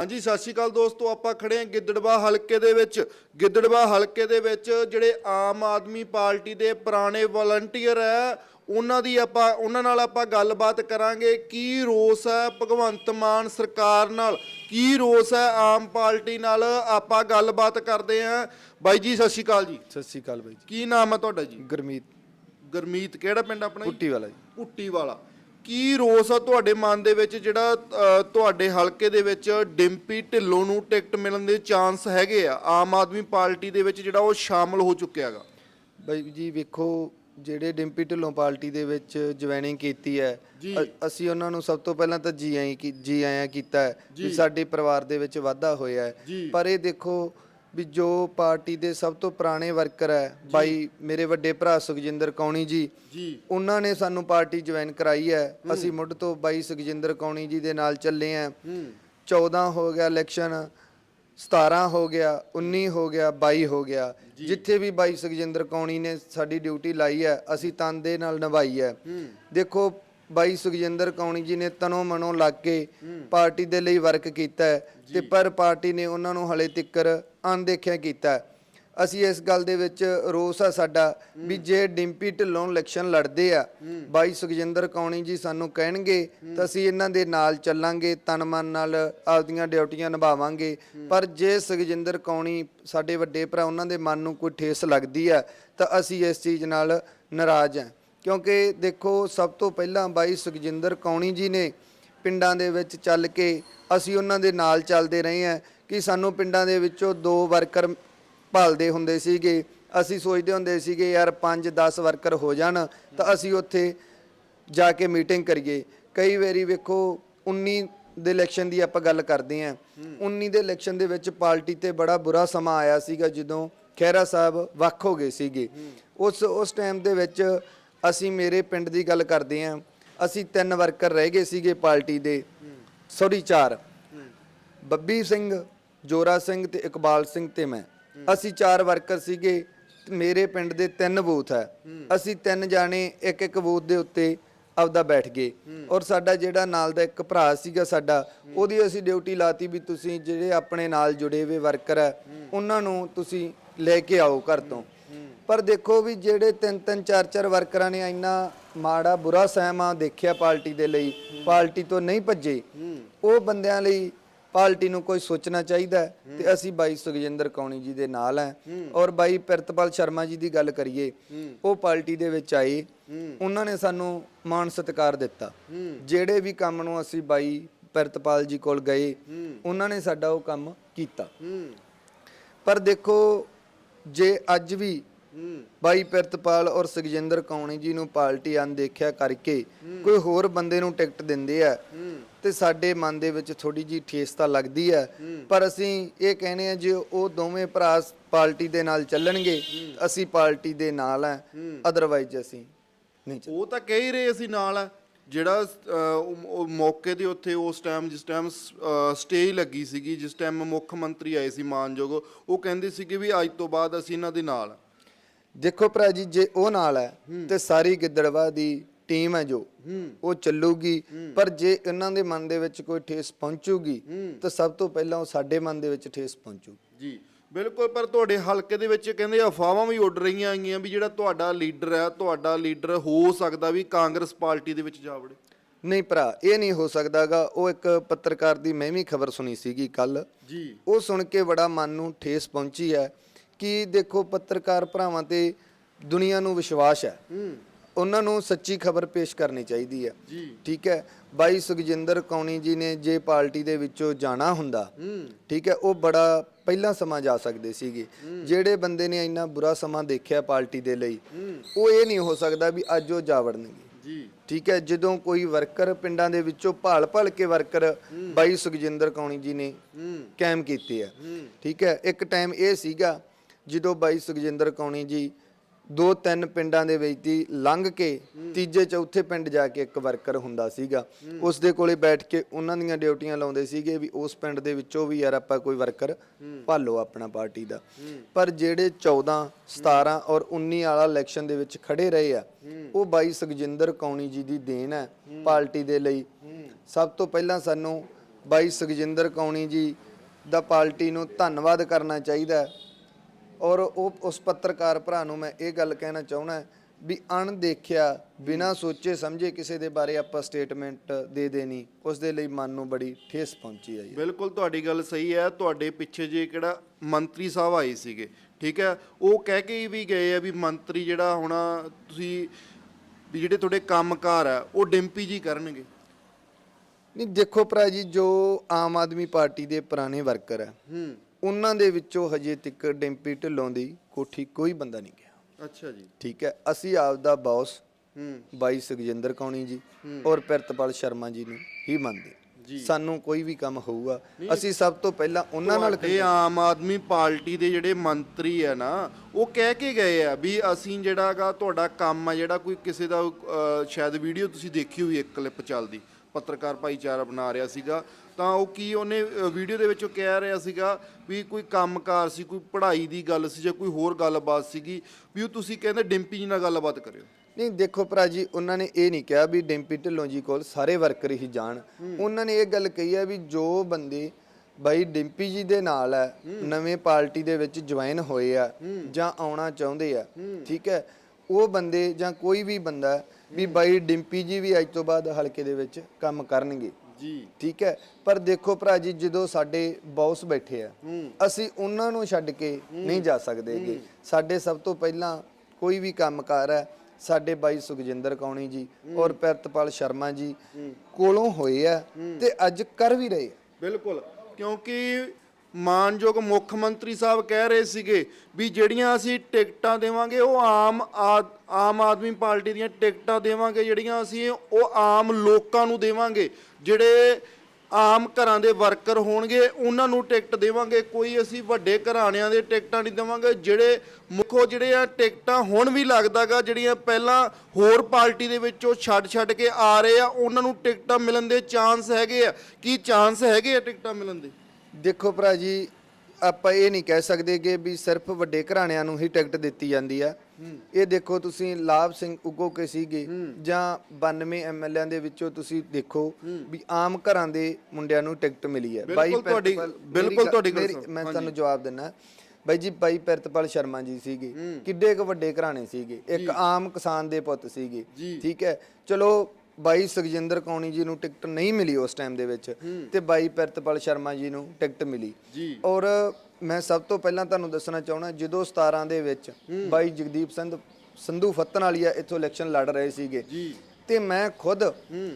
ਹਾਂਜੀ ਸਤਿ ਸ਼੍ਰੀ ਅਕਾਲ ਦੋਸਤੋ ਆਪਾਂ ਖੜੇ ਹਾਂ ਗਿੱਦੜਵਾ ਹਲਕੇ ਦੇ ਵਿੱਚ। ਗਿੱਦੜਵਾ ਹਲਕੇ ਦੇ ਵਿੱਚ ਜਿਹੜੇ ਆਮ ਆਦਮੀ ਪਾਰਟੀ ਦੇ ਪੁਰਾਣੇ ਵਲੰਟੀਅਰ ਹੈ ਉਹਨਾਂ ਦੀ ਆਪਾਂ ਉਹਨਾਂ ਨਾਲ ਆਪਾਂ ਗੱਲਬਾਤ ਕਰਾਂਗੇ। ਕੀ ਰੋਸ ਹੈ ਭਗਵੰਤ ਮਾਨ ਸਰਕਾਰ ਨਾਲ? ਕੀ ਰੋਸ ਹੈ ਆਮ ਪਾਰਟੀ ਨਾਲ? ਆਪਾਂ ਗੱਲਬਾਤ ਕਰਦੇ ਹਾਂ। ਬਾਈ ਜੀ ਸਤਿ ਸ਼੍ਰੀ ਅਕਾਲ ਜੀ। ਸਤਿ ਸ਼੍ਰੀ ਅਕਾਲ ਬਾਈ ਜੀ। ਕੀ ਨਾਮ ਹੈ ਤੁਹਾਡਾ ਜੀ? ਗਰਮੀਤ। ਗਰਮੀਤ ਕਿਹੜਾ ਪਿੰਡ ਆਪਣਾ ਜੀ? ਪੁੱਟੀ ਵਾਲਾ ਜੀ। ਪੁੱਟੀ ਵਾਲਾ। ਕੀ ਰੋਸ ਆ ਤੁਹਾਡੇ ਮਨ ਦੇ ਵਿੱਚ ਜਿਹੜਾ ਅ, ਤੁਹਾਡੇ ਹਲਕੇ ਦੇ ਵਿੱਚ ਡਿੰਪੀ ਢਿੱਲੋਂ ਨੂੰ ਟਿਕਟ ਮਿਲਣ ਦੇ ਚਾਂਸ ਹੈਗੇ ਆ ਆਮ ਆਦਮੀ ਪਾਰਟੀ ਦੇ ਵਿੱਚ ਜਿਹੜਾ ਉਹ ਸ਼ਾਮਲ ਹੋ ਚੁੱਕਿਆ ਹੈਗਾ ਬਾਈ ਜੀ ਵੇਖੋ ਜਿਹੜੇ ਡਿੰਪੀ ਢਿੱਲੋਂ ਪਾਰਟੀ ਦੇ ਵਿੱਚ ਜੁਆਇਨਿੰਗ ਕੀਤੀ ਹੈ ਜੀ। ਅ- ਅਸੀਂ ਉਹਨਾਂ ਨੂੰ ਸਭ ਤੋਂ ਪਹਿਲਾਂ ਤਾਂ ਜੀ ਆਈ ਕੀ ਜੀ ਆਇਆਂ ਕੀਤਾ ਹੈ ਵੀ ਸਾਡੇ ਪਰਿਵਾਰ ਦੇ ਵਿੱਚ ਵਾਧਾ ਹੋਇਆ ਹੈ ਜੀ। ਪਰ ਇਹ ਦੇਖੋ ਵੀ ਜੋ ਪਾਰਟੀ ਦੇ ਸਭ ਤੋਂ ਪੁਰਾਣੇ ਵਰਕਰ ਹੈ ਬਾਈ ਮੇਰੇ ਵੱਡੇ ਭਰਾ ਸੁਖਜਿੰਦਰ ਕੌਣੀ ਜੀ ਜੀ। ਉਹਨਾਂ ਨੇ ਸਾਨੂੰ ਪਾਰਟੀ ਜੁਆਇਨ ਕਰਾਈ ਹੈ। ਅਸੀਂ ਮੁੱਢ ਤੋਂ ਬਾਈ ਸੁਖਜਿੰਦਰ ਕੌਣੀ ਜੀ ਦੇ ਨਾਲ ਚੱਲੇ ਆਂ ਹੂੰ। 14 ਹੋ ਗਿਆ ਇਲੈਕਸ਼ਨ 17 ਹੋ ਗਿਆ 19 ਹੋ ਗਿਆ 22 ਹੋ ਗਿਆ। ਜਿੱਥੇ ਵੀ ਬਾਈ ਸੁਖਜਿੰਦਰ ਕੌਣੀ ਨੇ ਸਾਡੀ ਡਿਊਟੀ ਲਾਈ ਹੈ ਅਸੀਂ ਤਨ ਦੇ ਨਾਲ ਨਿਭਾਈ ਹੈ। ਹੂੰ। ਦੇਖੋ ਬਾਈ ਸੁਖਜਿੰਦਰ ਕੌਣੀ ਜੀ ਨੇ ਤਨੋਂ ਮਨੋਂ ਲੱਗ ਕੇ ਪਾਰਟੀ ਦੇ ਲਈ ਵਰਕ ਕੀਤਾ ਹੈ ਤੇ ਪਰ ਪਾਰਟੀ ਨੇ ਉਹਨਾਂ ਨੂੰ ਹਲੇ ਤਿੱਕਰ ਅਣਦੇਖਿਆ ਕੀਤਾ ਹੈ। ਅਸੀਂ ਇਸ ਗੱਲ ਦੇ ਵਿੱਚ ਰੋਸ ਆ ਸਾਡਾ ਵੀ ਜੇ ਡਿੰਪੀ ਢਿੱਲੋਂ ਇਲੈਕਸ਼ਨ ਲੜਦੇ ਆ ਬਾਈ ਸੁਖਜਿੰਦਰ ਕੌਣੀ ਜੀ ਸਾਨੂੰ ਕਹਿਣਗੇ ਤਾਂ ਅਸੀਂ ਇਹਨਾਂ ਦੇ ਨਾਲ ਚੱਲਾਂਗੇ ਤਨ ਮਨ ਨਾਲ ਆਪਦੀਆਂ ਡਿਊਟੀਆਂ ਨਿਭਾਵਾਂਗੇ। ਪਰ ਜੇ ਸੁਖਜਿੰਦਰ ਕੌਣੀ ਸਾਡੇ ਵੱਡੇ ਭਰਾ ਉਹਨਾਂ ਦੇ ਮਨ ਨੂੰ ਕੋਈ ਠੇਸ ਲੱਗਦੀ ਆ ਤਾਂ ਅਸੀਂ ਇਸ ਚੀਜ਼ ਨਾਲ ਨਾਰਾਜ਼ ਹਾਂ ਕਿਉਂਕਿ ਦੇਖੋ, ਸਭ ਤੋਂ ਪਹਿਲਾਂ ਬਾਈ ਸੁਖਜਿੰਦਰ ਕੌਣੀ ਜੀ ਨੇ ਪਿੰਡਾਂ ਦੇ ਵਿੱਚ ਚੱਲ ਕੇ ਅਸੀਂ ਉਹਨਾਂ ਦੇ ਨਾਲ ਚੱਲਦੇ ਰਹੇ ਹਾਂ ਕਿ ਸਾਨੂੰ ਪਿੰਡਾਂ ਦੇ ਵਿੱਚੋਂ ਦੋ ਵਰਕਰ ਭਾਲਦੇ ਹੁੰਦੇ ਸੀਗੇ। ਅਸੀਂ ਸੋਚਦੇ ਹੁੰਦੇ ਸੀਗੇ, ਯਾਰ 5-10 ਵਰਕਰ ਹੋ ਜਾਣ ਤਾਂ ਅਸੀਂ ਉੱਥੇ ਜਾ ਕੇ ਮੀਟਿੰਗ ਕਰੀਏ। ਕਈ ਵਾਰੀ ਵੇਖੋ 19 ਦੇ ਇਲੈਕਸ਼ਨ ਦੀ ਆਪਾਂ ਗੱਲ ਕਰਦੇ ਆਂ 19 ਦੇ ਇਲੈਕਸ਼ਨ ਦੇ ਵਿੱਚ ਪਾਰਟੀ ਤੇ ਬੜਾ ਬੁਰਾ ਸਮਾਂ ਆਇਆ ਸੀਗਾ ਜਦੋਂ ਖਹਿਰਾ ਸਾਹਿਬ ਵੱਖ ਹੋ ਗਏ ਸੀਗੇ। ਉਸ ਉਸ ਟਾਈਮ ਦੇ ਵਿੱਚ ਅਸੀਂ ਮੇਰੇ ਪਿੰਡ ਦੀ ਗੱਲ ਕਰਦੇ ਆਂ ਅਸੀਂ ਤਿੰਨ ਵਰਕਰ ਰਹਿ ਗਏ ਸੀਗੇ ਪਾਰਟੀ ਦੇ। ਸੌਰੀ ਚਾਰ। ਬੱਬੀ ਸਿੰਘ, ਜੋਰਾ ਸਿੰਘ ਤੇ ਇਕਬਾਲ ਸਿੰਘ ਤੇ ਮੈਂ। ਅਸੀਂ ਚਾਰ ਵਰਕਰ ਸੀਗੇ। ਮੇਰੇ ਪਿੰਡ ਦੇ ਤਿੰਨ ਬੂਥ ਹੈ। ਅਸੀਂ ਤਿੰਨ ਜਾਣੇ ਇੱਕ ਇੱਕ ਬੂਥ ਦੇ ਉੱਤੇ ਆਪਦਾ ਬੈਠ ਗਏ। ਔਰ ਸਾਡਾ ਜਿਹੜਾ ਨਾਲ ਦਾ ਇੱਕ ਭਰਾ ਸੀਗਾ ਸਾਡਾ, ਉਹਦੀ ਅਸੀਂ ਡਿਊਟੀ ਲਾਤੀ ਵੀ ਤੁਸੀਂ ਜਿਹੜੇ ਆਪਣੇ ਨਾਲ ਜੁੜੇ ਹੋਏ ਵਰਕਰ ਹੈ, ਉਹਨਾਂ ਨੂੰ ਤੁਸੀਂ ਲੈ ਕੇ ਆਓ ਘਰ ਤੋਂ। ਪਰ ਦੇਖੋ ਵੀ ਜਿਹੜੇ ਤਿੰਨ ਤਿੰਨ, ਚਾਰ ਚਾਰ ਵਰਕਰਾਂ ਨੇ ਇੰਨਾ ਮਾੜਾ ਬੁਰਾ ਸਹਿਮਾ ਦੇਖਿਆ ਪਾਰਟੀ ਦੇ ਲਈ, ਪਾਰਟੀ ਤੋਂ ਨਹੀਂ ਭੱਜੇ, ਉਹ ਬੰਦਿਆਂ ਲਈ ਪਾਰਟੀ ਨੂੰ ਕੋਈ ਸੋਚਣਾ ਚਾਹੀਦਾ ਤੇ ਅਸੀਂ ਬਾਈ ਸੁਖਜਿੰਦਰ ਕੌਣੀ ਜੀ ਦੇ ਨਾਲ ਹੈ ਔਰ ਬਾਈ ਪ੍ਰਿਤਪਾਲ ਸ਼ਰਮਾ ਜੀ ਦੀ ਗੱਲ ਕਰੀਏ, ਉਹ ਪਾਰਟੀ ਦੇ ਵਿੱਚ ਆਏ, ਉਹਨਾਂ ਨੇ ਸਾਨੂੰ ਮਾਣ ਸਤਿਕਾਰ ਦਿੱਤਾ। ਜਿਹੜੇ ਵੀ ਕੰਮ ਨੂੰ ਅਸੀਂ ਬਾਈ ਪ੍ਰਿਤਪਾਲ ਜੀ ਕੋਲ ਗਏ, ਉਹਨਾਂ ਨੇ ਸਾਡਾ ਉਹ ਕੰਮ ਕੀਤਾ। ਪਰ ਦੇਖੋ, ਜੇ ਅੱਜ ਵੀ ਬਾਈ ਪ੍ਰਿਤਪਾਲ ਔਰ ਸੁਖਜਿੰਦਰ ਕੌਣੀ ਜੀ ਨੂੰ ਪਾਰਟੀ ਅਣਦੇਖਿਆ ਕਰਕੇ ਕੋਈ ਹੋਰ ਬੰਦੇ ਨੂੰ ਟਿਕਟ ਦਿੰਦੇ ਆ। ਤੇ ਸਾਡੇ ਮਨ ਦੇ ਵਿੱਚ ਥੋੜੀ ਜੀ ਠੇਸ ਤਾਂ ਲੱਗਦੀ ਹੈ ਪਰ ਅਸੀਂ ਇਹ ਕਹਿੰਦੇ ਆ ਜੇ ਉਹ ਦੋਵੇਂ ਭਰਾ ਪਾਰਟੀ ਦੇ ਨਾਲ ਚੱਲਣਗੇ ਅਸੀਂ ਪਾਰਟੀ ਦੇ ਨਾਲ ਆ। ਅਦਰਵਾਈਜ਼ ਅਸੀਂ ਨਹੀਂ ਚੱਲ ਉਹ ਤਾਂ ਕਹਿ ਹੀ ਰਹੇ ਅਸੀਂ ਨਾਲ ਆ। ਜਿਹੜਾ ਅ, ਉਹ- ਮੌਕੇ ਦੇ ਉੱਥੇ ਉਸ ਟਾਈਮ ਜਿਸ ਟਾਈਮ ਸਟੇਜ ਲੱਗੀ ਸੀਗੀ ਜਿਸ ਟਾਈਮ ਮੁੱਖ ਮੰਤਰੀ ਆਏ ਸੀ ਮਾਨਯੋਗ ਉਹ ਕਹਿੰਦੇ ਸੀਗੇ ਵੀ ਅੱਜ ਤੋਂ ਬਾਅਦ ਅਸੀਂ ਇਹਨਾਂ ਦੇ ਨਾਲ ਆ। ਦੇਖੋ ਭਰਾ ਜੀ ਜੇ ਉਹ ਨਾਲ ਹੈ ਤੇ ਸਾਰੀ ਗਿੱਦੜਵਾ ਦੀ ਟੀਮ ਹੈ ਜੋ ਉਹ ਚੱਲੂਗੀ। ਪਰ ਜੇ ਇਹਨਾਂ ਦੇ ਮਨ ਦੇ ਵਿੱਚ ਕੋਈ ਠੇਸ ਪਹੁੰਚੂਗੀ ਤਾਂ ਸਭ ਤੋਂ ਪਹਿਲਾਂ ਉਹ ਸਾਡੇ ਮਨ ਦੇ ਵਿੱਚ ਠੇਸ ਪਹੁੰਚੂ। ਜੀ ਬਿਲਕੁਲ ਪਰ ਤੁਹਾਡੇ ਹਲਕੇ ਦੇ ਵਿੱਚ ਕਹਿੰਦੇ ਅਫਵਾਹਾਂ ਵੀ ਉੱਡ ਰਹੀਆਂ ਆਈਆਂ ਵੀ ਜਿਹੜਾ ਤੁਹਾਡਾ ਲੀਡਰ ਹੈ ਤੁਹਾਡਾ ਲੀਡਰ ਹੋ ਸਕਦਾ ਵੀ ਕਾਂਗਰਸ ਪਾਰਟੀ ਦੇ ਵਿੱਚ ਜਾ ਵੜੇ। ਨਹੀਂ ਭਰਾ ਇਹ ਨਹੀਂ ਹੋ ਸਕਦਾਗਾ। ਉਹ ਇੱਕ ਪੱਤਰਕਾਰ ਦੀ ਮੈਂ ਵੀ ਖਬਰ ਸੁਣੀ ਸੀਗੀ ਕੱਲ ਜੀ। ਉਹ ਸੁਣ ਕੇ ਬੜਾ ਮਨ ਨੂੰ ਠੇਸ ਪਹੁੰਚੀ ਹੈ। ਕਿ ਦੇਖੋ ਪੱਤਰਕਾਰ ਭਰਾਵਾਂ ਤੇ ਦੁਨੀਆ ਨੂੰ ਵਿਸ਼ਵਾਸ ਹੈ। ਉਹਨਾਂ ਨੂੰ ਸੱਚੀ ਖਬਰ ਪੇਸ਼ ਕਰਨੀ ਚਾਹੀਦੀ ਹੈ। ਠੀਕ ਹੈ? ਬਾਈ ਸੁਖਜਿੰਦਰ ਕੌਣੀ ਜੀ ਨੇ ਜੇ ਪਾਰਟੀ ਦੇ ਵਿੱਚੋਂ ਜਾਣਾ ਹੁੰਦਾ ਠੀਕ ਹੈ ਉਹ ਬੜਾ ਪਹਿਲਾਂ ਸਮਾਂ ਜਾ ਸਕਦੇ ਸੀਗੇ। ਜਿਹੜੇ ਬੰਦੇ ਨੇ ਇੰਨਾ ਬੁਰਾ ਸਮਾਂ ਦੇਖਿਆ ਪਾਰਟੀ ਦੇ ਲਈ ਉਹ ਇਹ ਨਹੀਂ ਹੋ ਸਕਦਾ ਵੀ ਅੱਜ ਉਹ ਜਾ ਵੜਨਗੇ। ਜੀ। ਠੀਕ ਹੈ? ਜਦੋਂ ਕੋਈ ਵਰਕਰ ਪਿੰਡਾਂ ਦੇ ਵਿੱਚੋਂ ਭਾਲ ਭਾਲ ਕੇ ਵਰਕਰ ਬਾਈ ਸੁਖਜਿੰਦਰ ਕੌਣੀ ਜੀ ਨੇ ਕਾਇਮ ਕੀਤੇ ਆ। ਠੀਕ ਹੈ? ਇੱਕ ਟਾਈਮ ਇਹ ਸੀਗਾ ਜਦੋਂ ਬਾਈ ਸੁਖਜਿੰਦਰ ਕੌਣੀ ਜੀ ਦੋ ਤਿੰਨ ਪਿੰਡਾਂ ਦੇ ਵਿੱਚ ਦੀ ਲੰਘ ਕੇ ਤੀਜੇ ਚੌਥੇ ਪਿੰਡ ਜਾ ਕੇ ਇੱਕ ਵਰਕਰ ਹੁੰਦਾ ਸੀਗਾ ਉਸ ਦੇ ਕੋਲੇ ਬੈਠ ਕੇ ਉਹਨਾਂ ਦੀਆਂ ਡਿਊਟੀਆਂ ਲਾਉਂਦੇ ਸੀਗੇ ਵੀ ਉਸ ਪਿੰਡ ਦੇ ਵਿੱਚੋਂ ਵੀ ਯਾਰ ਆਪਾਂ ਕੋਈ ਵਰਕਰ ਭਾਲੋ ਆਪਣਾ ਪਾਰਟੀ ਦਾ। ਪਰ ਜਿਹੜੇ 14 17 ਔਰ 19 ਵਾਲਾ ਇਲੈਕਸ਼ਨ ਦੇ ਵਿੱਚ ਖੜੇ ਰਹੇ ਆ, ਉਹ ਬਾਈ ਸੁਖਜਿੰਦਰ ਕੌਣੀ ਜੀ ਦੀ ਦੇਣ ਹੈ ਪਾਰਟੀ ਦੇ ਲਈ। ਸਭ ਤੋਂ ਪਹਿਲਾਂ ਸਾਨੂੰ ਬਾਈ ਸੁਖਜਿੰਦਰ ਕੌਣੀ ਜੀ ਦਾ ਪਾਰਟੀ ਨੂੰ ਧੰਨਵਾਦ ਕਰਨਾ ਚਾਹੀਦਾ ਔਰ ਉਹ ਉਸ ਪੱਤਰਕਾਰ ਭਰਾ ਨੂੰ ਮੈਂ ਇਹ ਗੱਲ ਕਹਿਣਾ ਚਾਹੁੰਦਾ ਵੀ ਅਣਦੇਖਿਆ ਬਿਨਾਂ ਸੋਚੇ ਸਮਝੇ ਕਿਸੇ ਦੇ ਬਾਰੇ ਆਪਾਂ ਸਟੇਟਮੈਂਟ ਦੇ ਦੇਣੀ ਉਸ ਦੇ ਲਈ ਮਨ ਨੂੰ ਬੜੀ ਠੇਸ ਪਹੁੰਚੀ ਹੈ ਜੀ। ਬਿਲਕੁਲ ਤੁਹਾਡੀ ਗੱਲ ਸਹੀ ਹੈ ਤੁਹਾਡੇ ਪਿੱਛੇ ਜੇ ਕਿਹੜਾ ਮੰਤਰੀ ਸਾਹਿਬ ਆਏ ਸੀਗੇ ਠੀਕ ਹੈ? ਉਹ ਕਹਿ ਕੇ ਵੀ ਗਏ ਆ ਵੀ ਮੰਤਰੀ ਜਿਹੜਾ ਹੋਣਾ ਤੁਸੀਂ ਵੀ ਜਿਹੜੇ ਤੁਹਾਡੇ ਕੰਮਕਾਰ ਆ ਉਹ ਡਿੰਪੀ ਜੀ ਕਰਨਗੇ। ਨਹੀਂ ਦੇਖੋ ਭਰਾ ਜੀ ਜੋ ਆਮ ਆਦਮੀ ਪਾਰਟੀ ਦੇ ਪੁਰਾਣੇ ਵਰਕਰ ਹੈ ਹੂੰ। ਉਹਨਾਂ ਦੇ ਵਿੱਚੋਂ ਹਜੇ ਤੱਕ ਡੈਂਪੀ ਢਿੱਲੋਂ ਦੀ ਕੋਠੀ ਕੋਈ ਬੰਦਾ ਨਹੀਂ ਗਿਆ। ਅੱਛਾ ਜੀ। ਠੀਕ ਹੈ ਅਸੀਂ ਆਪ ਦਾ ਬੌਸ ਹੂੰ। ਬਾਈ ਸੁਖਜਿੰਦਰ ਕੌਣੀ ਜੀ ਔਰ ਪਿਰਤਪਾਲ ਸ਼ਰਮਾ ਜੀ ਨੂੰ ਹੀ ਮੰਨਦੇ। ਸਾਨੂੰ ਕੋਈ ਵੀ ਕੰਮ ਹੋਊਗਾ ਅਸੀਂ ਸਭ ਤੋਂ ਪਹਿਲਾਂ ਉਹਨਾਂ ਨਾਲ ਇਹ ਆਮ ਆਦਮੀ ਪਾਰਟੀ ਦੇ ਜਿਹੜੇ ਮੰਤਰੀ ਆ ਨਾ ਉਹ ਕਹਿ ਕੇ ਗਏ ਆ ਵੀ ਅਸੀਂ ਜਿਹੜਾਗਾ ਤੁਹਾਡਾ ਕੰਮ ਆ ਜਿਹੜਾ ਕੋਈ ਕਿਸੇ ਦਾ ਸ਼ਾਇਦ ਵੀਡੀਓ ਤੁਸੀਂ ਦੇਖੀ ਹੋਈ ਇੱਕ ਕਲਿੱਪ ਚੱਲਦੀ। ਪੱਤਰਕਾਰ ਭਾਈਚਾਰਾ ਬਣਾ ਰਿਹਾ ਸੀਗਾ ਤਾਂ ਉਹ ਕੀ ਉਹਨੇ ਵੀਡੀਓ ਦੇ ਵਿੱਚ ਉਹ ਕਹਿ ਰਿਹਾ ਸੀਗਾ ਵੀ ਕੋਈ ਕੰਮਕਾਰ ਸੀ ਕੋਈ ਪੜ੍ਹਾਈ ਦੀ ਗੱਲ ਸੀ ਜਾਂ ਕੋਈ ਹੋਰ ਗੱਲਬਾਤ ਸੀਗੀ ਵੀ ਉਹ ਤੁਸੀਂ ਕਹਿੰਦੇ ਡਿੰਪੀ ਜੀ ਨਾਲ ਗੱਲਬਾਤ ਕਰਿਓ। ਨਹੀਂ ਦੇਖੋ ਭਰਾ ਜੀ ਉਹਨਾਂ ਨੇ ਇਹ ਨਹੀਂ ਕਿਹਾ ਵੀ ਡੈਂਪੀ ਢਿੱਲੋਂ ਜੀ ਕੋਲ ਸਾਰੇ ਵਰਕਰ ਹੀ ਜਾਣ। ਉਹਨਾਂ ਨੇ ਇਹ ਗੱਲ ਕਹੀ ਹੈ ਵੀ ਜੋ ਬੰਦੇ ਬਾਈ ਡਿੰਪੀ ਜੀ ਦੇ ਨਾਲ ਹੈ ਨਵੇਂ ਪਾਰਟੀ ਦੇ ਵਿੱਚ ਜੁਆਇਨ ਹੋਏ ਆ ਜਾਂ ਆਉਣਾ ਚਾਹੁੰਦੇ ਆ ਠੀਕ ਹੈ ਉਹ ਬੰਦੇ ਜਾਂ ਕੋਈ ਵੀ ਬੰਦਾ ਵੀ ਬਾਈ ਡਿੰਪੀ ਜੀ ਵੀ ਅੱਜ ਤੋਂ ਬਾਅਦ ਹਲਕੇ ਦੇ ਵਿੱਚ ਕੰਮ ਕਰਨਗੇ। ਜੀ। ਠੀਕ ਹੈ? ਪਰ ਦੇਖੋ ਭਰਾ ਜੀ ਜਦੋਂ ਸਾਡੇ ਬੌਸ ਬੈਠੇ ਆ ਅਸੀਂ ਉਹਨਾਂ ਨੂੰ ਛੱਡ ਕੇ ਨਹੀਂ ਜਾ ਸਕਦੇਗੇ ਸਾਡੇ ਸਭ ਤੋਂ ਪਹਿਲਾਂ ਕੋਈ ਵੀ ਕੰਮਕਾਰ ਹੈ ਸਾਡੇ ਬਾਈ ਸੁਖਜਿੰਦਰ ਕੌਣੀ ਜੀ ਔਰ ਪਿਰਤਪਾਲ ਸ਼ਰਮਾ ਜੀ ਕੋਲੋਂ ਹੋਏ ਆ ਤੇ ਅੱਜ ਕਰ ਵੀ ਰਹੇ ਆ। ਬਿਲਕੁਲ। ਕਿਉਂਕਿ ਮਾਨਯੋਗ ਮੁੱਖ ਮੰਤਰੀ ਸਾਹਿਬ ਕਹਿ ਰਹੇ ਸੀਗੇ ਵੀ ਜਿਹੜੀਆਂ ਅਸੀਂ ਟਿਕਟਾਂ ਦੇਵਾਂਗੇ, ਉਹ ਆਮ ਆਦ- ਆਮ ਆਦਮੀ ਪਾਰਟੀ ਦੀਆਂ ਟਿਕਟਾਂ ਦੇਵਾਂਗੇ, ਜਿਹੜੀਆਂ ਅਸੀਂ ਉਹ ਆਮ ਲੋਕਾਂ ਨੂੰ ਦੇਵਾਂਗੇ। ਜਿਹੜੇ ਆਮ ਘਰਾਂ ਦੇ ਵਰਕਰ ਹੋਣਗੇ, ਉਹਨਾਂ ਨੂੰ ਟਿਕਟ ਦੇਵਾਂਗੇ। ਕੋਈ ਅਸੀਂ ਵੱਡੇ ਘਰਾਣਿਆਂ ਦੇ ਟਿਕਟਾਂ ਨਹੀਂ ਦੇਵਾਂਗੇ। ਜਿਹੜੇ ਮੁੱਖੋ ਜਿਹੜੇ ਆ ਟਿਕਟਾਂ ਹੁਣ ਵੀ ਲੱਗਦਾਗਾ, ਜਿਹੜੀਆਂ ਪਹਿਲਾਂ ਹੋਰ ਪਾਰਟੀ ਦੇ ਵਿੱਚੋਂ ਛੱਡ ਛੱਡ ਕੇ ਆ ਰਹੇ ਆ, ਉਹਨਾਂ ਨੂੰ ਟਿਕਟਾਂ ਮਿਲਣ ਦੇ ਚਾਂਸ ਹੈਗੇ ਆ। ਕੀ ਚਾਂਸ ਹੈਗੇ ਆ ਟਿਕਟਾਂ ਮਿਲਣ ਦੇ? ਦੇਖੋ ਭਰਾ ਜੀ ਆਪਾਂ ਇਹ ਨਹੀਂ ਕਹਿ ਸਕਦੇ ਕਿ ਵੀ ਸਿਰਫ ਵੱਡੇ ਘਰਾਣਿਆਂ ਨੂੰ ਹੀ ਟਿਕਟ ਦਿੱਤੀ ਜਾਂਦੀ ਆ। ਇਹ ਦੇਖੋ ਤੁਸੀਂ ਲਾਭ ਸਿੰਘ ਉਗੋ ਕੇ ਸੀਗੇ ਜਾਂ 92 ਐਮਐਲਏਆਂ ਦੇ ਵਿੱਚੋਂ ਤੁਸੀਂ ਦੇਖੋ ਵੀ ਆਮ ਘਰਾਂ ਦੇ ਮੁੰਡਿਆਂ ਨੂੰ ਟਿਕਟ ਮਿਲੀ ਹੈ ਬਿਲਕੁਲ ਤੁਹਾਡੀ- ਬਿਲਕੁਲ ਤੁਹਾਡੀ ਮੈਂ ਤੁਹਾਨੂੰ ਜਵਾਬ ਦਿੰਨਾ। ਬਾਈ ਜੀ ਬਾਈ ਪਿਰਤਪਾਲ ਸ਼ਰਮਾ ਜੀ ਸੀਗੇ। ਕਿੱਡੇ ਕੁ ਵੱਡੇ ਘਰਾਣੇ ਸੀਗੇ। ਇੱਕ ਆਮ ਕਿਸਾਨ ਦੇ ਪੁੱਤ ਸੀਗੇ। ਠੀਕ ਹੈ। ਚਲੋ ਬਾਈ ਸੁਖਜਿੰਦਰ ਕੌਣੀ ਜੀ ਨੂੰ ਟਿਕਟ ਨਹੀਂ ਮਿਲੀ ਉਸ ਟਾਈਮ ਦੇ ਵਿੱਚ ਤੇ ਬਾਈ ਪਿਰਤਪਾਲ ਸ਼ਰਮਾ ਜੀ ਨੂੰ ਟਿਕਟ ਮਿਲੀ। ਜੀ। ਔਰ ਮੈਂ ਸਭ ਤੋਂ ਪਹਿਲਾਂ ਤੁਹਾਨੂੰ ਦੱਸਣਾ ਚਾਹਣਾ ਜਦੋਂ 17 ਦੇ ਵਿੱਚ ਬਾਈ ਜਗਦੀਪ ਸਿੰਘ ਸੰਧੂ ਫੱਤਨ ਵਾਲੀਆ ਇੱਥੋਂ ਇਲੈਕਸ਼ਨ ਲੜ ਰਹੇ ਸੀਗੇ। ਜੀ। ਤੇ ਮੈਂ ਖੁਦ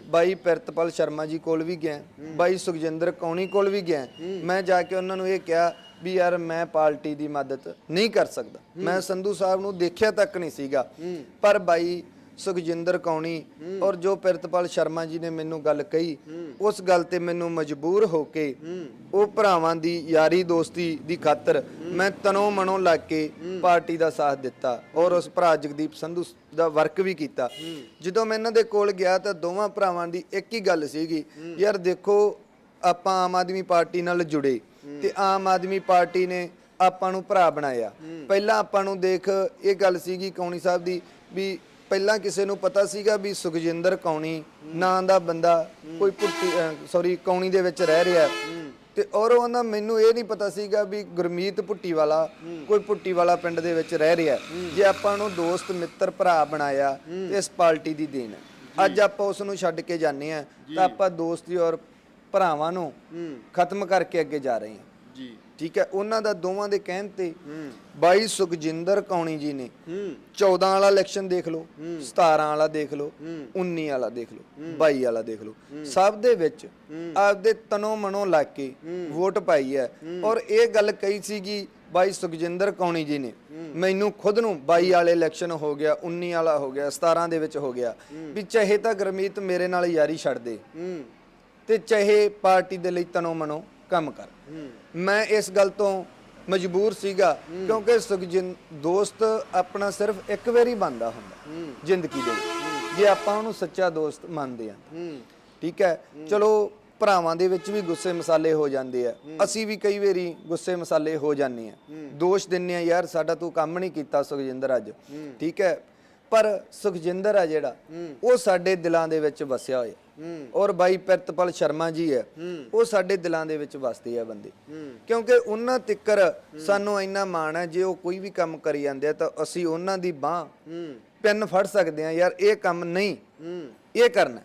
ਬਾਈ ਪਿਰਤਪਾਲ ਸ਼ਰਮਾ ਜੀ ਕੋਲ ਵੀ ਗਿਆ ਬਾਈ ਸੁਖਜਿੰਦਰ ਕੌਣੀ ਕੋਲ ਵੀ ਗਿਆ। ਮੈਂ ਜਾ ਕੇ ਉਹਨਾਂ ਨੂੰ ਇਹ ਕਿਹਾ ਵੀ ਯਾਰ ਮੈਂ ਪਾਰਟੀ ਦੀ ਮਦਦ ਨਹੀਂ ਕਰ ਸਕਦਾ। ਮੈਂ ਸੰਧੂ ਸਾਹਿਬ ਨੂੰ ਦੇਖਿਆ ਤੱਕ ਨਹੀਂ ਸੀਗਾ। ਪਰ ਬਾਈ ਸੁਖਜਿੰਦਰ ਕੌਣੀ ਔਰ ਜੋ ਪਿਰਤਪਾਲ ਸ਼ਰਮਾ ਜੀ ਨੇ ਮੈਨੂੰ ਗੱਲ ਕਹੀ ਉਸ ਗੱਲ ਤੇ ਮੈਨੂੰ ਮਜਬੂਰ ਹੋ ਕੇ ਉਹ ਭਰਾਵਾਂ ਦੀ ਯਾਰੀ ਦੋਸਤੀ ਦੀ ਖਾਤਰ ਮੈਂ ਤਨੋਂ ਮਨੋਂ ਲੱਗ ਕੇ ਪਾਰਟੀ ਦਾ ਸਾਥ ਦਿੱਤਾ ਔਰ ਉਸ ਭਰਾ ਜਗਦੀਪ ਸੰਧੂ ਦਾ ਵਰਕ ਵੀ ਕੀਤਾ। ਜਦੋਂ ਮੈਂ ਇਹਨਾਂ ਦੇ ਕੋਲ ਗਿਆ ਤਾਂ ਦੋਵਾਂ ਭਰਾਵਾਂ ਦੀ ਇੱਕ ਹੀ ਗੱਲ ਸੀਗੀ ਯਾਰ ਦੇਖੋ ਆਪਾਂ ਆਮ ਆਦਮੀ ਪਾਰਟੀ ਨਾਲ ਜੁੜੇ ਤੇ ਆਮ ਆਦਮੀ ਪਾਰਟੀ ਨੇ ਆਪਾਂ ਨੂੰ ਭਰਾ ਬਣਾਇਆ। ਪਹਿਲਾਂ ਆਪਾਂ ਨੂੰ ਦੇਖ ਇਹ ਗੱਲ ਸੀਗੀ ਕੌਣੀ ਸਾਹਿਬ ਦੀ ਵੀ ਪਹਿਲਾਂ ਕਿਸੇ ਨੂੰ ਪਤਾ ਸੀਗਾ ਵੀ ਸੁਖਜਿੰਦਰ ਕੌਣੀ ਨਾਂ ਦਾ ਬੰਦਾ ਕੋਈ ਪੁੱਟੀ ਸੌਰੀ ਕੌਣੀ ਦੇ ਵਿੱਚ ਰਹਿ ਰਿਹਾ। ਤੇ ਔਰ ਉਹਨਾਂ ਮੈਨੂੰ ਇਹ ਨਹੀਂ ਪਤਾ ਸੀਗਾ ਵੀ ਗੁਰਮੀਤ ਪੁੱਟੀ ਵਾਲਾ ਕੋਈ ਪੁੱਟੀ ਵਾਲਾ ਪਿੰਡ ਦੇ ਵਿੱਚ ਰਹਿ ਰਿਹਾ। ਜੇ ਆਪਾਂ ਨੂੰ ਦੋਸਤ ਮਿੱਤਰ ਭਰਾ ਬਣਾਇਆ ਤੇ ਇਸ ਪਾਰਟੀ ਦੀ ਦੇਣ। ਹੈ। ਅੱਜ ਆਪਾਂ ਉਸ ਨੂੰ ਛੱਡ ਕੇ ਜਾਂਦੇ ਆ ਤਾਂ ਆਪਾਂ ਦੋਸਤੀ ਔਰ ਭਰਾਵਾਂ ਨੂੰ ਖਤਮ ਕਰਕੇ ਅੱਗੇ ਜਾ ਰਹੇ ਹਾਂ। ਜੀ। ਠੀਕ ਹੈ ਉਹਨਾਂ ਦਾ ਦੋਵਾਂ ਦੇ ਕਹਿਣ ਤੇ ਬਾਈ ਸੁਖਜਿੰਦਰ ਕੌਣੀ ਜੀ ਨੇ ਹੂੰ। 14 ਵਾਲਾ ਇਲੈਕਸ਼ਨ ਦੇਖ ਲਓ 17 ਵਾਲਾ ਦੇਖ ਲਓ 19 ਵਾਲਾ ਦੇਖ ਲਓ 22 ਵਾਲਾ ਦੇਖ ਲਓ। ਸਭ ਦੇ ਵਿੱਚ ਆਪਦੇ ਤਨੋਂ ਮਨੋਂ ਲੱਗ ਕੇ ਵੋਟ ਪਾਈ ਹੈ। ਔਰ ਇਹ ਗੱਲ ਕਹੀ ਸੀਗੀ ਬਾਈ ਸੁਖਜਿੰਦਰ ਕੌਣੀ ਜੀ ਨੇ ਮੈਨੂੰ ਖੁਦ ਨੂੰ 22 ਵਾਲੇ ਇਲੈਕਸ਼ਨ ਹੋ ਗਿਆ 19 ਵਾਲਾ ਹੋ ਗਿਆ 17 ਦੇ ਵਿੱਚ ਹੋ ਗਿਆ ਵੀ ਚਾਹੇ ਤਾਂ ਗਰਮੀਤ ਮੇਰੇ ਨਾਲ ਯਾਰੀ ਛੱਡ ਦੇ ਤੇ ਚਾਹੇ ਪਾਰਟੀ ਦੇ ਲਈ ਤਨੋਂ ਮਨੋਂ ਕੰਮ ਕਰ। ਮੈਂ ਇਸ ਗੱਲ ਤੋਂ ਮਜਬੂਰ ਸੀਗਾ ਕਿਉਂਕਿ ਸੁਖਜਿੰਦ ਦੋਸਤ ਆਪਣਾ ਸਿਰਫ ਇੱਕ ਵਾਰੀ ਬਣਦਾ ਹੁੰਦਾ ਜ਼ਿੰਦਗੀ ਦੇ ਵਿੱਚ। ਜੇ ਆਪਾਂ ਉਹਨੂੰ ਸੱਚਾ ਦੋਸਤ ਮੰਨਦੇ ਆ ਠੀਕ ਹੈ? ਚਲੋ ਭਰਾਵਾਂ ਦੇ ਵਿੱਚ ਵੀ ਗੁੱਸੇ ਮਸਾਲੇ ਹੋ ਜਾਂਦੇ ਆ। ਅਸੀਂ ਵੀ ਕਈ ਵਾਰੀ ਗੁੱਸੇ ਮਸਾਲੇ ਹੋ ਜਾਂਦੇ ਆ ਦੋਸ਼ ਦਿੰਨੇ ਆ ਯਾਰ ਸਾਡਾ ਤੂੰ ਕੰਮ ਨਹੀਂ ਕੀਤਾ ਸੁਖਜਿੰਦਰ ਅੱਜ। ਠੀਕ ਹੈ? ਪਰ ਸੁਖਜਿੰਦਰ ਆ ਜਿਹੜਾ ਉਹ ਸਾਡੇ ਦਿਲਾਂ ਦੇ ਵਿੱਚ ਵਸਿਆ ਹੋਇਆ। ਔਰ ਬਾਈ ਪ੍ਰਿਤਪਾਲ ਸ਼ਰਮਾ ਜੀ ਹੈ ਉਹ ਸਾਡੇ ਦਿਲਾਂ ਦੇ ਵਿੱਚ ਵਸਦੇ ਆ ਬੰਦੇ। ਕਿਉਂਕਿ ਉਹਨਾਂ ਤਿੱਕਰ ਸਾਨੂੰ ਇੰਨਾ ਮਾਣ ਹੈ ਜੇ ਉਹ ਕੋਈ ਵੀ ਕੰਮ ਕਰੀ ਜਾਂਦੇ ਆ ਤਾਂ ਅਸੀਂ ਉਹਨਾਂ ਦੀ ਬਾਹ ਪਿੰਨ ਫੜ ਸਕਦੇ ਆ ਯਾਰ ਇਹ ਕੰਮ ਨਹੀਂ ਇਹ ਕਰਨਾ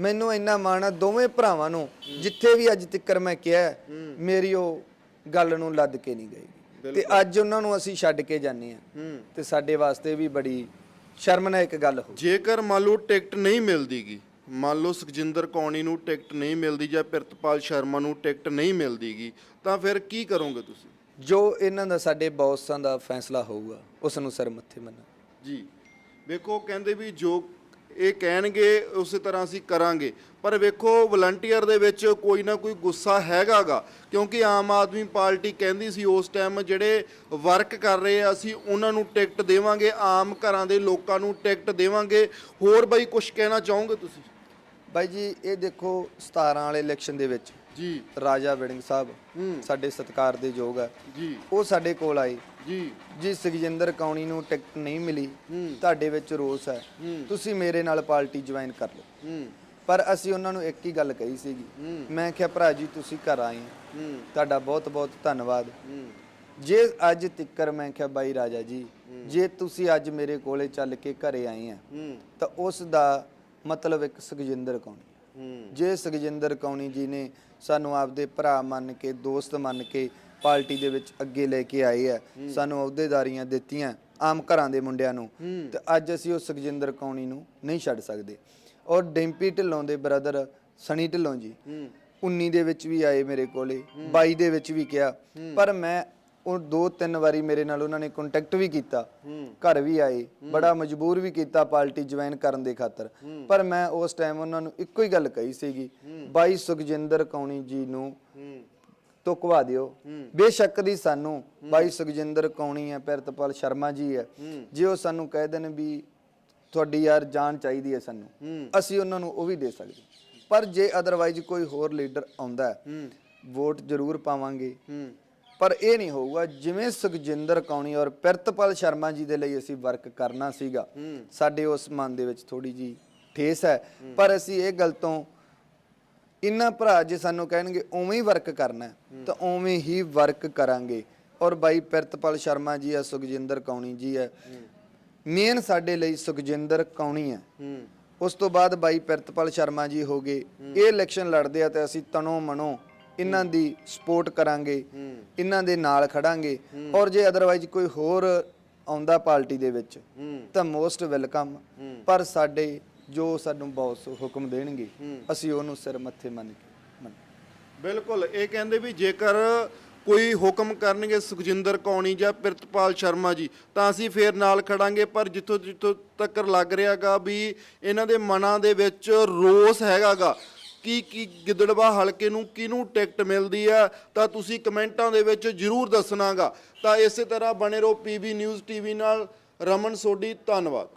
ਮੈਨੂੰ ਇੰਨਾ ਮਾਣ ਹੈ ਦੋਵੇਂ ਭਰਾਵਾਂ ਨੂੰ ਜਿੱਥੇ ਵੀ ਅੱਜ ਤਿੱਕਰ ਮੈਂ ਕਿਹਾ ਮੇਰੀ ਉਹ ਗੱਲ ਨੂੰ ਲੱਦ ਕੇ ਨਹੀਂ ਗਈ। ਤੇ ਅੱਜ ਉਹਨਾਂ ਨੂੰ ਅਸੀਂ ਛੱਡ ਕੇ ਜਾਂਦੇ ਆ। ਤੇ ਸਾਡੇ ਵਾਸਤੇ ਵੀ ਬੜੀ ਸ਼ਰਮਨਾਇਕ ਗੱਲ ਹੋ ਜੇਕਰ ਮੰਨ ਲਓ ਟਿਕਟ ਨਹੀਂ ਮਿਲਦੀਗੀ ਮੰਨ ਲਓ ਸੁਖਜਿੰਦਰ ਕੌਣੀ ਨੂੰ ਟਿਕਟ ਨਹੀਂ ਮਿਲਦੀ ਜਾਂ ਪ੍ਰਿਤਪਾਲ ਸ਼ਰਮਾ ਨੂੰ ਟਿਕਟ ਨਹੀਂ ਮਿਲਦੀਗੀ ਤਾਂ ਫਿਰ ਕੀ ਕਰੋਗੇ ਤੁਸੀਂ? ਜੋ ਇਹਨਾਂ ਦਾ ਸਾਡੇ ਬੌਸਾਂ ਦਾ ਫੈਸਲਾ ਹੋਊਗਾ ਉਸ ਨੂੰ ਸਿਰ ਮੱਥੇ ਮੰਨਾਂ ਜੀ। ਵੇਖੋ ਕਹਿੰਦੇ ਵੀ ਜੋ ਇਹ ਕਹਿਣਗੇ ਉਸੇ ਤਰ੍ਹਾਂ ਅਸੀਂ ਕਰਾਂਗੇ। ਪਰ ਵੇਖੋ ਵਲੰਟੀਅਰ ਦੇ ਵਿੱਚ ਕੋਈ ਨਾ ਕੋਈ ਗੁੱਸਾ ਹੈਗਾਗਾ ਕਿਉਂਕਿ ਆਮ ਆਦਮੀ ਪਾਰਟੀ ਕਹਿੰਦੀ ਸੀ ਉਸ ਟਾਈਮ ਜਿਹੜੇ ਵਰਕ ਕਰ ਰਹੇ ਆ ਅਸੀਂ ਉਹਨਾਂ ਨੂੰ ਟਿਕਟ ਦੇਵਾਂਗੇ ਆਮ ਘਰਾਂ ਦੇ ਲੋਕਾਂ ਨੂੰ ਟਿਕਟ ਦੇਵਾਂਗੇ। ਹੋਰ ਬਈ ਕੁਝ ਕਹਿਣਾ ਚਾਹੋਗੇ ਤੁਸੀਂ? ਬਾਈ ਜੀ ਇਹ ਦੇਖੋ 17 ਵਾਲੇ ਇਲੈਕਸ਼ਨ ਦੇ ਵਿੱਚ ਜੀ। ਰਾਜਾ ਵਿੜਿੰਗ ਸਾਹਿਬ ਸਾਡੇ ਸਤਿਕਾਰ ਦੇ ਯੋਗ ਹੈ ਜੀ। ਉਹ ਸਾਡੇ ਕੋਲ ਆਏ। ਜੀ। ਜੀ ਸੁਖਜਿੰਦਰ ਕੌਣੀ ਨੂੰ ਟਿਕਟ ਨਹੀਂ ਮਿਲੀ। ਤੁਹਾਡੇ ਵਿੱਚ ਰੋਸ ਹੈ। ਤੁਸੀਂ ਮੇਰੇ ਨਾਲ ਪਾਰਟੀ ਜੁਆਇਨ ਕਰ ਲਓ। ਪਰ ਅਸੀਂ ਉਹਨਾਂ ਨੂੰ ਇੱਕ ਹੀ ਗੱਲ ਕਹੀ ਸੀਗੀ। ਮੈਂ ਕਿਹਾ ਭਰਾ ਜੀ ਤੁਸੀਂ ਘਰ ਆਏ ਤੁਹਾਡਾ ਬਹੁਤ ਬਹੁਤ ਧੰਨਵਾਦ ਜੇ ਅੱਜ ਤਿੱਕਰ ਮੈਂ ਕਿਹਾ ਬਾਈ ਰਾਜਾ ਜੀ ਜੇ ਤੁਸੀਂ ਅੱਜ ਮੇਰੇ ਕੋਲੇ ਚੱਲ ਕੇ ਘਰੇ ਆਏ ਆ ਤਾਂ ਉਸ ਦਾ ਮਤਲਬ ਇੱਕ ਸੁਖਜਿੰਦਰ ਕੌਣੀ ਜੇ ਸੁਖਜਿੰਦਰ ਕੌਣੀ ਜੀ ਨੇ ਸਾਨੂੰ ਆਪਦੇ ਭਰਾ ਮੰਨ ਕੇ ਦੋਸਤ ਮੰਨ ਕੇ ਪਾਰਟੀ ਦੇ ਵਿੱਚ ਅੱਗੇ ਲੈ ਕੇ ਆਏ ਆ ਸਾਨੂੰ ਅਹੁਦੇਦਾਰੀਆਂ ਦਿੱਤੀਆਂ ਆਮ ਘਰਾਂ ਦੇ ਮੁੰਡਿਆਂ ਨੂੰ ਤੇ ਅੱਜ ਅਸੀਂ ਉਹ ਸੁਖਜਿੰਦਰ ਕੌਣੀ ਨੂੰ ਨਹੀਂ ਛੱਡ ਸਕਦੇ। ਔਰ ਡੈਂਪੀ ਢਿੱਲੋਂ ਦੇ ਬ੍ਰਦਰ ਸਣੀ ਢਿੱਲੋਂ ਜੀ 19 ਦੇ ਵਿੱਚ ਵੀ ਆਏ ਮੇਰੇ ਕੋਲੇ 22 ਦੇ ਵਿੱਚ ਵੀ ਕਿਹਾ ਪਰ ਮੈਂ ਉਹ ਦੋ ਤਿੰਨ ਵਾਰੀ ਮੇਰੇ ਨਾਲ ਉਹਨਾਂ ਨੇ ਕੰਟੈਕਟ ਵੀ ਕੀਤਾ। ਘਰ ਵੀ ਆਏ ਬੜਾ ਮਜਬੂਰ ਵੀ ਕੀਤਾ ਪਾਰਟੀ ਜੁਆਇਨ ਕਰਨ ਦੇ ਖਾਤਰ। ਪਰ ਮੈਂ ਉਸ ਟਾਈਮ ਉਹਨਾਂ ਨੂੰ ਇੱਕੋ ਹੀ ਗੱਲ ਕਹੀ ਸੀਗੀ ਬਾਈ ਸੁਖਜਿੰਦਰ ਕੌਣੀ ਜੀ ਨੂੰ ਤੁਕਵਾ ਦਿਓ। ਬੇਸ਼ੱਕ ਦੀ ਸਾਨੂੰ ਬਾਈ ਸੁਖਜਿੰਦਰ ਕੌਣੀ ਹੈ ਪਿਰਤਪਾਲ ਸ਼ਰਮਾ ਜੀ ਹੈ। ਜੇ ਉਹ ਸਾਨੂੰ ਕਹਿ ਦੇਣ ਵੀ ਤੁਹਾਡੀ ਯਾਰ ਜਾਨ ਚਾਹੀਦੀ ਹੈ ਸਾਨੂੰ ਅਸੀਂ ਉਹਨਾਂ ਨੂੰ ਉਹ ਵੀ ਦੇ ਸਕਦੇ ਪਰ ਜੇ ਅਦਰਵਾਈਜ਼ ਕੋਈ ਹੋਰ ਲੀਡਰ ਆਉਂਦਾ ਵੋਟ ਜ਼ਰੂਰ ਪਾਵਾਂਗੇ। ਪਰ ਇਹ ਨਹੀਂ ਹੋਊਗਾ ਜਿਵੇਂ ਸੁਖਜਿੰਦਰ ਕੌਣੀ ਔਰ ਪਿਰਤਪਾਲ ਸ਼ਰਮਾ ਜੀ ਦੇ ਲਈ ਅਸੀਂ ਵਰਕ ਕਰਨਾ ਸੀਗਾ ਸਾਡੇ ਉਸ ਮਨ ਦੇ ਵਿੱਚ ਥੋੜੀ ਜੀ ਠੇਸ ਹੈ। ਪਰ ਅਸੀਂ ਇਹ ਗੱਲ ਤੋਂ ਇੰਨਾ ਭਰਾ ਜੇ ਸਾਨੂੰ ਕਹਿਣਗੇ ਉਵੇਂ ਹੀ ਵਰਕ ਕਰਨਾ ਤਾਂ ਉਵੇਂ ਹੀ ਵਰਕ ਕਰਾਂਗੇ। ਔਰ ਬਾਈ ਪਿਰਤਪਾਲ ਸ਼ਰਮਾ ਜੀ ਹੈ ਸੁਖਜਿੰਦਰ ਕੌਣੀ ਜੀ ਹੈ। ਮੇਨ ਸਾਡੇ ਲਈ ਸੁਖਜਿੰਦਰ ਕੌਣੀ ਹੈ। ਉਸ ਤੋਂ ਬਾਅਦ ਬਾਈ ਪਿਰਤਪਾਲ ਸ਼ਰਮਾ ਜੀ ਹੋ ਗਏ। ਇਹ ਇਲੈਕਸ਼ਨ ਲੜਦੇ ਆ ਤੇ ਅਸੀਂ ਤਨੋਂ ਮਨੋਂ ਇਹਨਾਂ ਦੀ ਸਪੋਰਟ ਕਰਾਂਗੇ ਇਹਨਾਂ ਦੇ ਨਾਲ ਖੜਾਂਗੇ। ਔਰ ਜੇ ਅਦਰਵਾਈਜ਼ ਕੋਈ ਹੋਰ ਆਉਂਦਾ ਪਾਰਟੀ ਦੇ ਵਿੱਚ ਤਾਂ ਮੋਸਟ ਵੈਲਕਮ ਪਰ ਸਾਡੇ ਜੋ ਸਾਨੂੰ ਬੌਸ ਹੁਕਮ ਦੇਣਗੇ ਅਸੀਂ ਉਹਨੂੰ ਸਿਰ ਮੱਥੇ ਮੰਨ ਕੇ ਮੰਨ ਬਿਲਕੁਲ ਇਹ ਕਹਿੰਦੇ ਵੀ ਜੇਕਰ ਕੋਈ ਹੁਕਮ ਕਰਨਗੇ ਸੁਖਜਿੰਦਰ ਕੌਣੀ ਜਾਂ ਪ੍ਰਿਤਪਾਲ ਸ਼ਰਮਾ ਜੀ ਤਾਂ ਅਸੀਂ ਫੇਰ ਨਾਲ ਖੜਾਂਗੇ। ਪਰ ਜਿੱਥੋਂ ਜਿੱਥੋਂ ਤੱਕ ਲੱਗ ਰਿਹਾਗਾ ਵੀ ਇਹਨਾਂ ਦੇ ਮਨਾਂ ਦੇ ਵਿੱਚ ਰੋਸ ਹੈਗਾਗਾ। ਕੀ ਕੀ ਗਿੱਦੜਵਾ ਹਲਕੇ ਨੂੰ ਕਿਹਨੂੰ ਟਿਕਟ ਮਿਲਦੀ ਆ, ਤਾਂ ਤੁਸੀਂ ਕਮੈਂਟਾਂ ਦੇ ਵਿੱਚ ਜਰੂਰ ਦੱਸਣਾਗਾ। ਤਾਂ ਇਸੇ ਤਰ੍ਹਾਂ ਬਣੇ ਰਹੋ ਪੀਬੀ ਨਿਊਜ਼ ਟੀਵੀ ਨਾਲ। ਰਮਨ ਸੋਢੀ, ਧੰਨਵਾਦ।